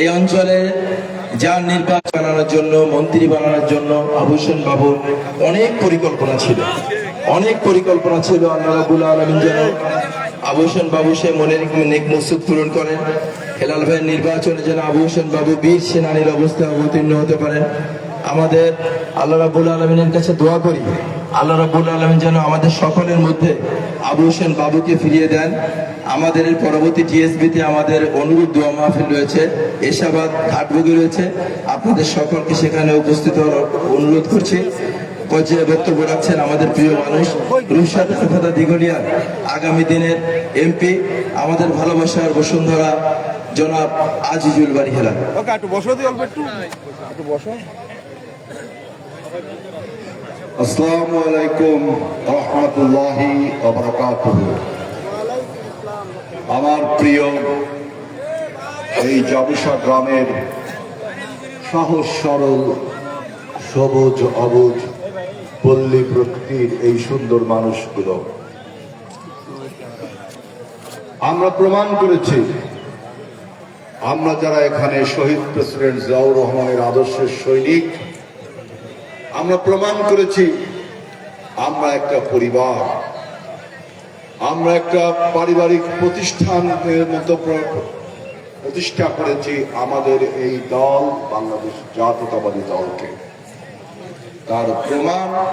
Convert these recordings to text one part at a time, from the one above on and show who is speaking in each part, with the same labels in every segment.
Speaker 1: এই অঞ্চলে যার নির্বাচন বানানোর জন্য, মন্ত্রী বানানোর জন্য, আভূষণ বাবুর অনেক পরিকল্পনা ছিল। অনেক পরিকল্পনা ছিল আল্লাহ রাবুল আলমিন যেন আভূষণ বাবু সে মনের নেক মসুদ পূরণ করেন। হেলাল ভাইয়ের নির্বাচনে যেন হোসেন বাবু বীর সেনানীর অবস্থায় অবতীর্ণ হতে পারেন। আমাদের আল্লাহ রাবুল আলমিনের কাছে দোয়া করি আল্লাহ রাবুল আলমিন যেন আমাদের সকলের মধ্যে আবু হোসেন বাবুকে ফিরিয়ে দেন। আমাদের পরবর্তী টিএসবিতে আমাদের অনুরোধ দোয়া মাহফিল রয়েছে। এশাবাদ ঘাটবুগি রয়েছে। আপনাদের সকলকে সেখানে উপস্থিত হওয়ার অনুরোধ করছি। পর্যায়ে বক্তব্য রাখছেন আমাদের প্রিয় মানুষ রুশাদ কথা দিগলিয়ার আগামী দিনের এমপি আমাদের ভালোবাসার বসুন্ধরা জনাব আজিজুল বাড়ি হেলা
Speaker 2: ওকে একটু বসো দি অল্প একটু। একটু বসো।
Speaker 3: আসসালামু আলাইকুম রহমতুল্লাহি আমার প্রিয় এই জাবুসা গ্রামের সহজ, সরল, সবুজ, অবুজ, পল্লী প্রকৃতির এই সুন্দর মানুষগুলো। আমরা প্রমাণ করেছি, আমরা যারা এখানে শহীদ প্রেসিডেন্ট জিয়াউর রহমানের আদর্শের সৈনিক আমরা প্রমাণ করেছি, আমরা একটা পরিবার। আমরা একটা পারিবারিক প্রতিষ্ঠানের মতো প্র- প্রতিষ্ঠা করেছি আমাদের এই দল, বাংলাদেশ জাতীয়তাবাদী দলকে। তার প্রমাণ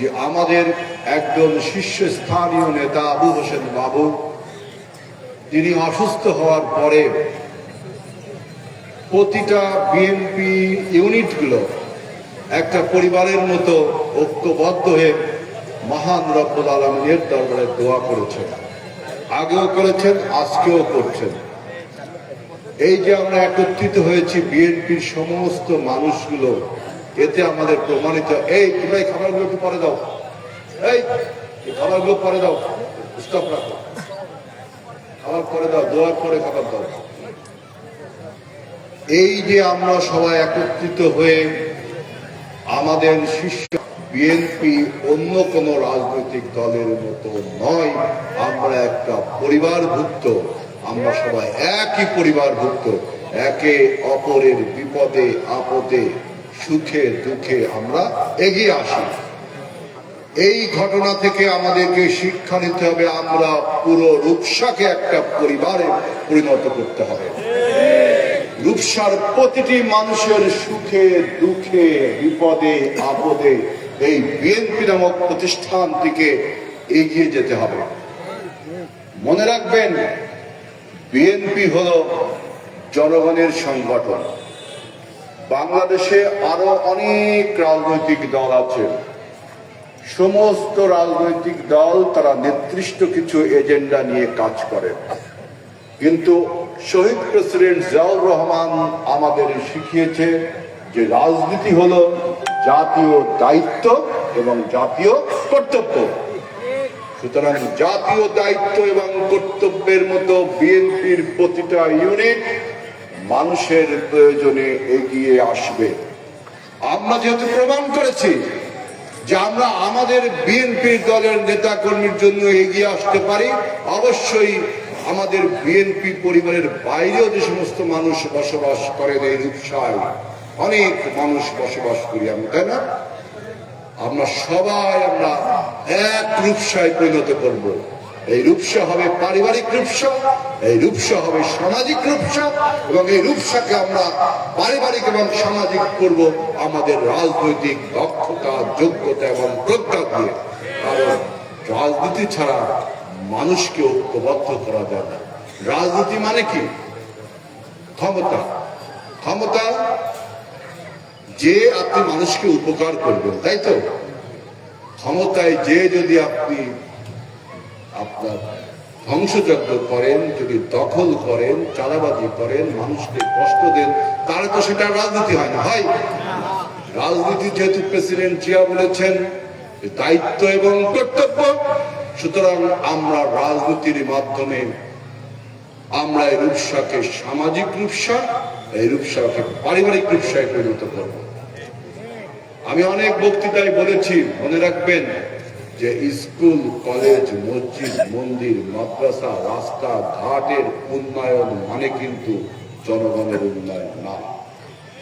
Speaker 3: যে আমাদের একজন শীর্ষস্থানীয় নেতা আবু হোসেন বাবু, তিনি অসুস্থ হওয়ার পরে প্রতিটা বিএনপি ইউনিটগুলো একটা পরিবারের মতো ঐক্যবদ্ধ হয়ে মহান রব্বুল আলমিনের দরবারে দোয়া করেছেন। আগেও করেছেন, আজকেও করছেন। এই যে আমরা একত্রিত হয়েছি বিএনপির সমস্ত মানুষগুলো, এতে আমাদের প্রমাণিত, এই, তোমরা এই খাবারগুলো একটু পরে দাও। এই খাবারগুলো পরে দাও। স্টপ রাখো। খাবার পরে দাও দোয়ার পরে খাবার দাও। এই যে আমরা সবাই একত্রিত হয়ে আমাদের শিষ্য বিএনপি অন্য কোন রাজনৈতিক দলের মতো নয়। আমরা একটা পরিবারভুক্ত। আমরা সবাই একই পরিবারভুক্ত। একে অপরের বিপদে, আপদে, সুখে, দুঃখে আমরা এগিয়ে আসি। এই ঘটনা থেকে আমাদেরকে শিক্ষা নিতে হবে। আমরা পুরো রূপসাকে একটা পরিবারে পরিণত করতে হবে। রূপসার প্রতিটি মানুষের সুখে, দুঃখে, বিপদে, আপদে এই বিএনপি নামক প্রতিষ্ঠান থেকে এগিয়ে যেতে হবে। মনে রাখবেন, বিএনপি হল জনগণের সংগঠন। বাংলাদেশে আরও অনেক রাজনৈতিক দল আছে। সমস্ত রাজনৈতিক দল তারা নির্দিষ্ট কিছু এজেন্ডা নিয়ে কাজ করে। কিন্তু শহীদ প্রেসিডেন্ট জিয়াউর রহমান আমাদের শিখিয়েছে যে রাজনীতি হলো জাতীয় দায়িত্ব এবং জাতীয় কর্তব্য। সুতরাং জাতীয় দায়িত্ব এবং কর্তব্যের মতো বিএনপির প্রতিটা ইউনিট মানুষের প্রয়োজনে এগিয়ে আসবে। আমরা যেহেতু প্রমাণ করেছি যে আমরা আমাদের বিএনপির দলের নেতা কর্মীর জন্য এগিয়ে আসতে পারি, অবশ্যই আমাদের বিএনপি পরিবারের বাইরেও যে সমস্ত মানুষ বসবাস করেন এই রূপসায় অনেক মানুষ বসবাস করি আমরা, তাই না? আমরা সবাই আমরা এক রূপসায় পরিণত করব। এই রূপসা হবে পারিবারিক রূপসা, এই রূপসা হবে সামাজিক রূপসা, এবং এই রূপসাকে আমরা পারিবারিক এবং সামাজিক করব আমাদের রাজনৈতিক দক্ষতা, যোগ্যতা এবং প্রজ্ঞা দিয়ে। কারণ রাজনীতি ছাড়া মানুষকে ঐক্যবদ্ধ করা যায় না। রাজনীতি মানে কি? ক্ষমতা। ক্ষমতা যে আপনি মানুষকে উপকার করবেন, তাই তো? ক্ষমতায় যে যদি আপনি আপনার ধ্বংসযজ্ঞ করেন, যদি দখল করেন, চাঁদাবাজি করেন, মানুষকে কষ্ট দেন, তাহলে তো সেটা রাজনীতি হয় না হয় রাজনীতি যেহেতু প্রেসিডেন্ট জিয়া বলেছেন দায়িত্ব এবং কর্তব্য। সুতরাং আমরা রাজনীতির মাধ্যমে আমরা এই রূপসাকে সামাজিক রূপসা, এই রূপসাকে পারিবারিক রূপসায় পরিণত করব। আমি অনেক বক্তৃতায় বলেছি, মনে রাখবেন যে স্কুল, কলেজ, মসজিদ, মন্দির, মাদ্রাসা রাস্তা ঘাটের উন্নয়ন মানে কিন্তু জনগণের উন্নয়ন না।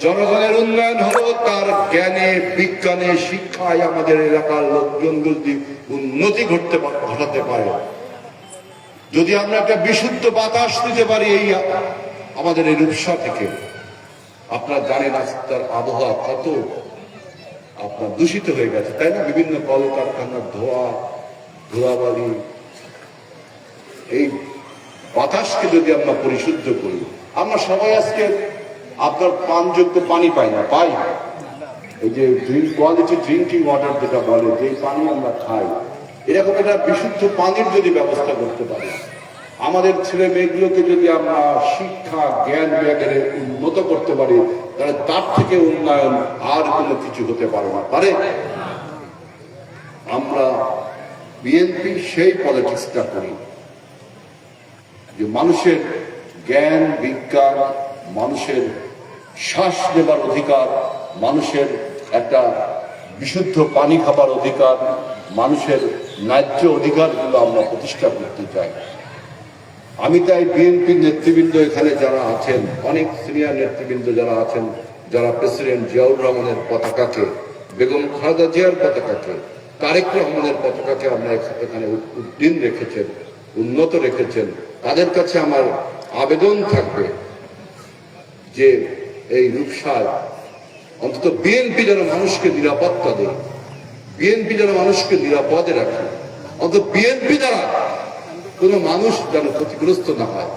Speaker 3: জনগণের উন্নয়ন হলো তার জ্ঞানে, বিজ্ঞানে, শিক্ষায় আমাদের এলাকার লোকজন যদি উন্নতি ঘটতে ঘটাতে পারে। যদি আমরা একটা বিশুদ্ধ বাতাস দিতে পারি এই আমাদের এই রূপসা থেকে, আপনারা জানেন আজকাল আবহাওয়া কত আপনার দূষিত হয়ে গেছে, তাই না? বিভিন্ন কলকারখানার ধোয়া, ধোয়াবালি। এই বাতাসকে যদি আমরা পরিশুদ্ধ করি, আমরা সবাই আজকে আপনার পানযোগ্য পানি পাই না, পাই এই যে ড্রিঙ্ক কোয়ালিটি ড্রিঙ্কিং ওয়াটার যেটা বলে যে পানি আমরা খাই, এরকম একটা বিশুদ্ধ পানির যদি ব্যবস্থা করতে পারি, আমাদের ছেলে মেয়েগুলোকে যদি আমরা শিক্ষা, জ্ঞান বিভাগের উন্নত করতে পারি, তাহলে তার থেকে উন্নয়ন আর কোনো কিছু হতে পারে না। পারে? আমরা বিএনপি সেই পলিটিক্সটা করি। যে মানুষের জ্ঞান, বিজ্ঞান মানুষের শ্বাস নেবার অধিকার, মানুষের একটা বিশুদ্ধ পানি খাবার অধিকার, মানুষের ন্যায্য অধিকারগুলো আমরা প্রতিষ্ঠা করতে চাই। আমি তাই বিএনপির নেতৃবৃন্দ এখানে যারা আছেন, অনেক সিনিয়র নেতৃবৃন্দ যারা আছেন, যারা প্রেসিডেন্ট জিয়াউর রহমানের পতাকাকে, বেগম খালেদা জিয়ার পতাকাকে, তারেক রহমানের পতাকাকে আমরা এখানে উদ্দিন রেখেছেন, উন্নত রেখেছেন। তাদের কাছে আমার আবেদন থাকবে যে এই রূপসার অন্তত বিএনপি যেন মানুষকে নিরাপত্তা দেয়, বিএনপি যেন মানুষকে নিরাপদে রাখে, অন্তত বিএনপি দ্বারা কোনো মানুষ যেন ক্ষতিগ্রস্ত না হয়।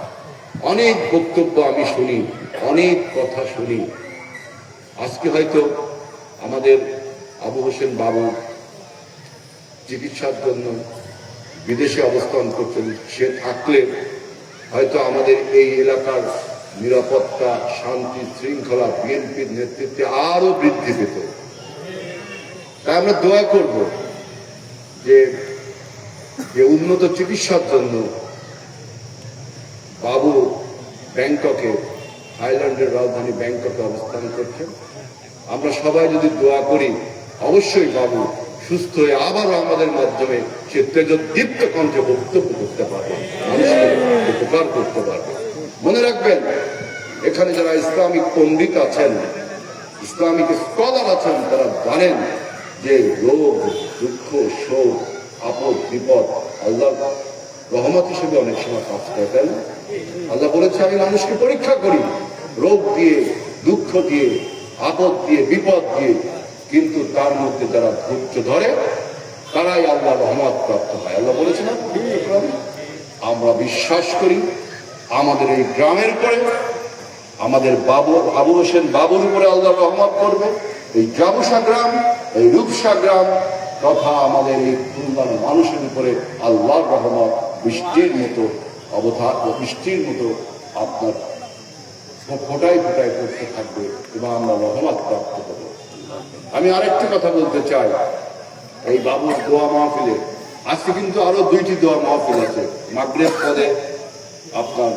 Speaker 3: অনেক বক্তব্য আমি শুনি, অনেক কথা শুনি। আজকে হয়তো আমাদের আবু হোসেন বাবু চিকিৎসার জন্য বিদেশে অবস্থান করছেন, সে থাকলে হয়তো আমাদের এই এলাকার নিরাপত্তা, শান্তি, শৃঙ্খলা, বিএনপির নেতৃত্বে আরও বৃদ্ধি পেত। তাই আমরা দোয়া করব যে উন্নত চিকিৎসার জন্য বাবু ব্যাংককে, থাইল্যান্ডের রাজধানী ব্যাংককে অবস্থান করছেন। আমরা সবাই যদি দোয়া করি, অবশ্যই বাবু সুস্থ হয়ে আবারও আমাদের মাধ্যমে সে তেজদীপ্ত কণ্ঠে বক্তব্য করতে পারবে, মানুষকে উপকার করতে পারবে। মনে রাখবেন, এখানে যারা ইসলামিক পণ্ডিত আছেন, ইসলামিক স্কলার আছেন, তারা জানেন যে রোগ, দুঃখ, শোক, আপদ, বিপদ আল্লাহ রহমত হিসেবে অনেক সময় কাজ করে না? আল্লাহ বলেছে, আমি মানুষকে পরীক্ষা করি, রোগ দিয়ে, দুঃখ দিয়ে, আপদ দিয়ে, বিপদ দিয়ে, কিন্তু তার মধ্যে যারা ধৈর্য ধরে, তারাই আল্লাহ রহমত প্রাপ্ত হয়। আল্লাহ বলেছে না আমরা বিশ্বাস করি আমাদের এই গ্রামের উপরে, আমাদের বাবু, আবু হোসেন বাবুর উপরে আল্লাহ রহমত করবে। এই জাবুসা গ্রাম, এই রূপসা গ্রাম তথা আমাদের এই খুলনার মানুষের উপরে আল্লাহর রহমত বৃষ্টির মতো অবথা, বৃষ্টির মতো আপনার ফোটায় ফোটায় করতে থাকবে এবং আমরা রহমত প্রাপ্ত করব। আমি আরেকটি কথা বলতে চাই। এই বাবুর দোয়া মাহফিলে, আজকে কিন্তু আরও দুইটি দোয়া মাহফিল আছে। মাগরেব পদে আপনার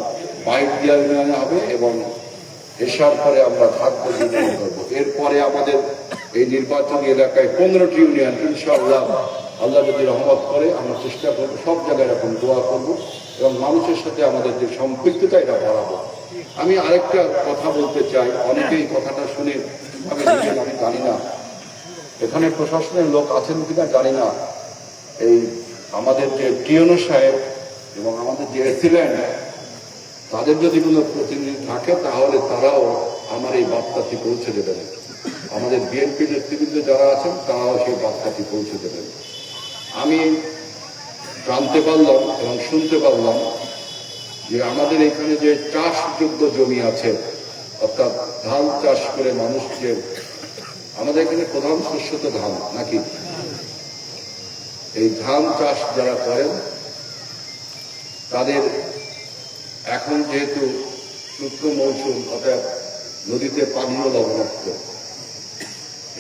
Speaker 3: বাইক দিয়া ইউনিয়নে হবে এবং এসার পরে আমরা ভাগ্য নির্ণয় করব। এরপরে আমাদের এই নির্বাচনী এলাকায় পনেরোটি ইউনিয়ন, ইনশাআল্লাহ আল্লাহ যদি রহমত করে, আমরা চেষ্টা করব, সব জায়গায় এরকম দোয়া করব এবং মানুষের সাথে আমাদের যে সম্পৃক্ততা, এটা বাড়াবো। আমি আরেকটা কথা বলতে চাই, অনেকেই কথাটা শুনে আমি জানি না। এখানে প্রশাসনের লোক আছেন কিনা জানি না। এই আমাদের যে টিওনো সাহেব এবং আমাদের যে এসিল্যান্ড তাদের যদি কোনো প্রতিনিধি থাকে, তাহলে তারাও আমার এই বার্তাটি পৌঁছে দেবেন। আমাদের বিএনপি নেতৃবৃন্দ যারা আছেন, তারাও সেই বার্তাটি পৌঁছে দেবেন। আমি জানতে পারলাম এবং শুনতে পারলাম যে আমাদের এখানে যে চাষযোগ্য জমি আছে, অর্থাৎ ধান চাষ করে মানুষ যে, আমাদের এখানে প্রধান শস্য তো ধান, নাকি? এই ধান চাষ যারা করেন তাদের এখন যেহেতু শুক্র মৌসুম অর্থাৎ নদীতে পানিও লবণাক্ত।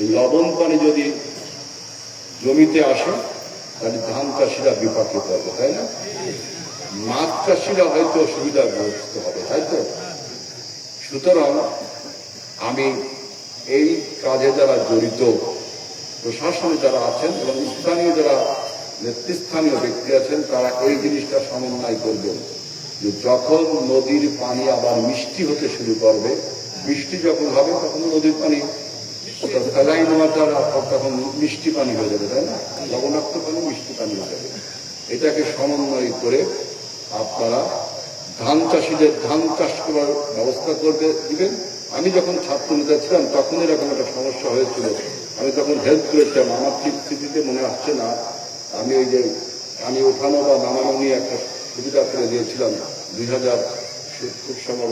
Speaker 3: এই লবণ পানি যদি জমিতে আসে, তাহলে ধান চাষিরা বিপাকে পড়বে, তাই না? মাছ চাষিরা হয়তো সুবিধাগ্রস্ত হবে, তাই তো? সুতরাং আমি এই কাজে যারা জড়িত, প্রশাসনে যারা আছেন এবং স্থানীয় যারা নেতৃস্থানীয় ব্যক্তি আছেন, তারা এই জিনিসটা সমন্বয় করবেন যে যখন নদীর পানি আবার মিষ্টি হতে শুরু করবে বৃষ্টি যখন হবে তখন নদীর পানি তখন মিষ্টি পানি হয়ে যাবে, তাই না? লবণাক্ত পানি, মিষ্টি পানি হয়ে যাবে। এটাকে সমন্বয় করে আপনারা ধান চাষিদের ধান চাষ করার ব্যবস্থা করতে দিবেন। আমি যখন ছাত্র নেতা ছিলাম, তখন এরকম একটা সমস্যা হয়েছিল। আমি তখন হেল্প করেছিলাম, আমার ঠিক স্থিতিতে মনে আসছে না। আমি ওই যে আমি ওঠানো বা নামানো নিয়ে একটা সুবিধা করে দিয়েছিলাম দুই হাজার খুব সম্ভব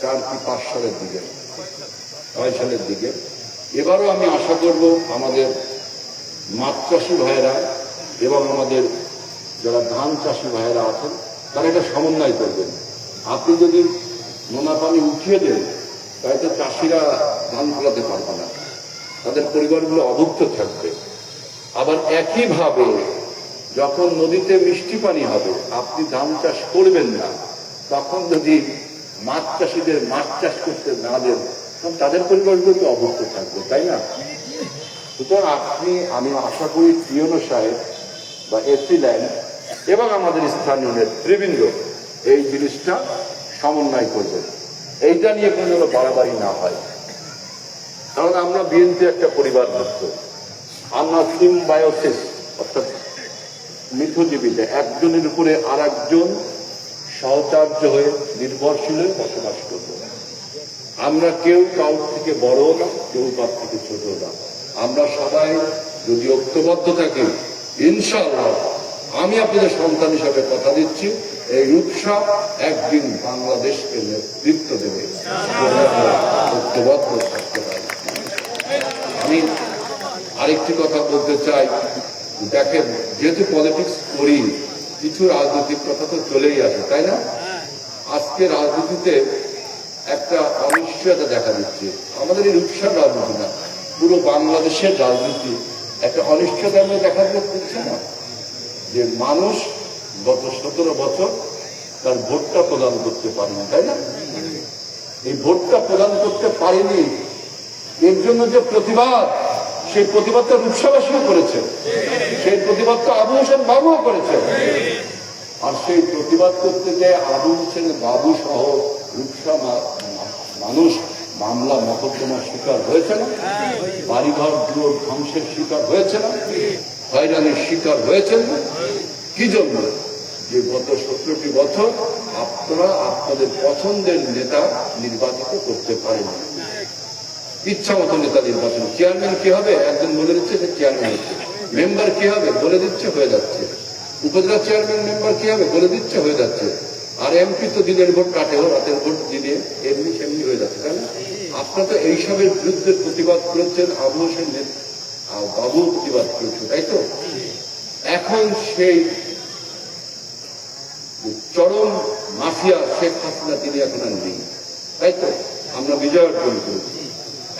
Speaker 3: চার কি পাঁচ সালের দিকে, ছয় সালের দিকে। এবারও আমি আশা করব আমাদের মাছ চাষি ভাইয়েরা এবং আমাদের যারা ধান চাষি ভাইয়েরা আছেন, তারা এটা সমন্বয় করবেন। আপনি যদি নোনা পানি উঠিয়ে দেন তাই তো চাষিরা ধান ফলাতে পারবে না। তাদের পরিবারগুলো অভুক্ত থাকবে। আবার একইভাবে যখন নদীতে মিষ্টি পানি হবে, আপনি ধান চাষ করবেন না। তখন যদি মাছ চাষিদের মাছ চাষ করতে না দেন, তখন তাদের পরিবারগুলো তো অভুক্ত থাকবে, তাই না? সুতরাং আপনি, আমি আশা করি পিওনো সাহেব বা এসি ল্যান্ড এবং আমাদের স্থানীয় নেতৃবৃন্দ এই জিনিসটা সমন্বয় করবেন। এইটা নিয়ে কোনো যেন বাড়াবাড়ি না হয়। কারণ আমরা বিএনপি একটা পরিবার ভুক্ত আমরা সিমবায়োসিস, অর্থাৎ মিথজীবীতে একজনের উপরে আর একজন সহচার্য হয়ে নির্ভরশীল হয়ে বসবাস করব আমরা কেউ কাউর থেকে বড় না, কেউ কার থেকে ছোট না। আমরা সবাই যদি ঐক্যবদ্ধ থাকি, ইনশাআল্লাহ আমি আপনাদের সন্তান হিসাবে কথা দিচ্ছি, এই রূপসা একদিন বাংলাদেশকে নেতৃত্ব দেবে। ঐক্যবদ্ধ থাকতে পারি। আমি আরেকটি কথা বলতে চাই। দেখেন যেহেতু পলিটিক্স করি কিছু রাজনৈতিক কথা তো চলেই আসে তাই না? আজকে রাজনীতিতে একটা অনিশ্চয়তা দেখা দিচ্ছে। আমাদের এই রূপসার রাজনীতি না পুরো বাংলাদেশের রাজনীতি একটা অনিশ্চয়তার মধ্যে দেখা দিচ্ছে না? যে মানুষ গত সতেরো বছর তার ভোটটা প্রদান করতে পারেনি তাই না? এই ভোটটা প্রদান করতে পারেনি এর জন্য যে প্রতিবাদ সেই প্রতিবাদটা রূপসাবাসীও করেছে। সেই প্রতিবাদটা আবু হোসেন বাবুও করেছে। আর সেই প্রতিবাদ করতে যে আবু হোসেন বাবু সহ রূপসা মানুষ মামলা মকদ্দমার শিকার হয়েছে না? বাড়িঘর দুয়ার ধ্বংসের শিকার হয়েছে না? হয়রানির শিকার হয়েছেন না? কি জন্য? যে গত সতেরোটি বছর আপনারা আপনাদের পছন্দের নেতা নির্বাচিত করতে পারেন ইচ্ছা মতো নেতা নির্বাচন চেয়ারম্যান কি হবে? একজন বলে দিচ্ছে যে চেয়ারম্যান হচ্ছে। মেম্বার কি হবে? বলে দিচ্ছে, হয়ে যাচ্ছে। উপজেলা চেয়ারম্যান মেম্বার কি হবে? বলে দিচ্ছে, হয়ে যাচ্ছে। আর এমপি তো দিনের ভোট কাটেও রাতের ভোট দিনে এমনি সেমনি হয়ে যাচ্ছে, তাই আপনারা তো এইসবের বিরুদ্ধে প্রতিবাদ করেছেন আবু হোসেন বাবু প্রতিবাদ করেছেন তাই তো? এখন সেই চরম মাফিয়া শেখ হাসিনা, তিনি এখন আর নেই, তাই তো? আমরা বিজয় অর্জন করেছি।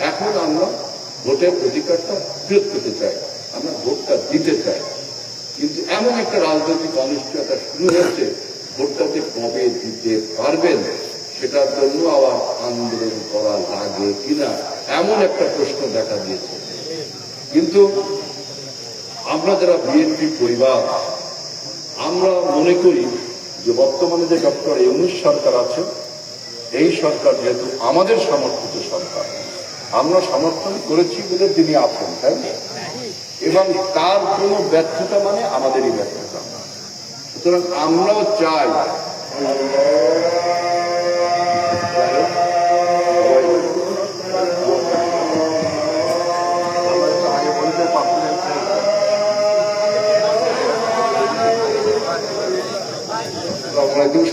Speaker 3: এখন আমরা ভোটের অধিকারটা ফেরত পেতে চাই। আমরা ভোটটা দিতে চাই। কিন্তু এমন একটা রাজনৈতিক অনিশ্চয়তা শুরু হয়েছে ভোটটা যে কবে দিতে পারবেন সেটার জন্য আবার আন্দোলন করা লাগে কিনা, এমন একটা প্রশ্ন দেখা দিয়েছে। কিন্তু আমরা যারা বিএনপি পরিবার, আমরা মনে করি যে বর্তমানে যে ডক্টর ইউনুস সরকার আছে, এই সরকার যেহেতু আমাদের সমর্থিত সরকার। আমরা সমর্থন করেছি বলে তিনি আছেন, তাই না? এবং তার কোনো ব্যর্থতা মানে আমাদেরই ব্যর্থতা। সুতরাং আমরাও চাই।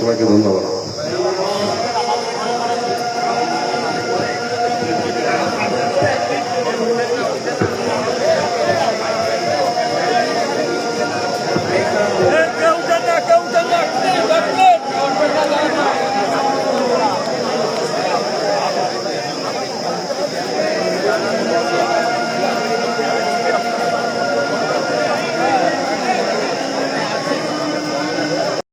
Speaker 3: সবাইকে ধন্যবাদ।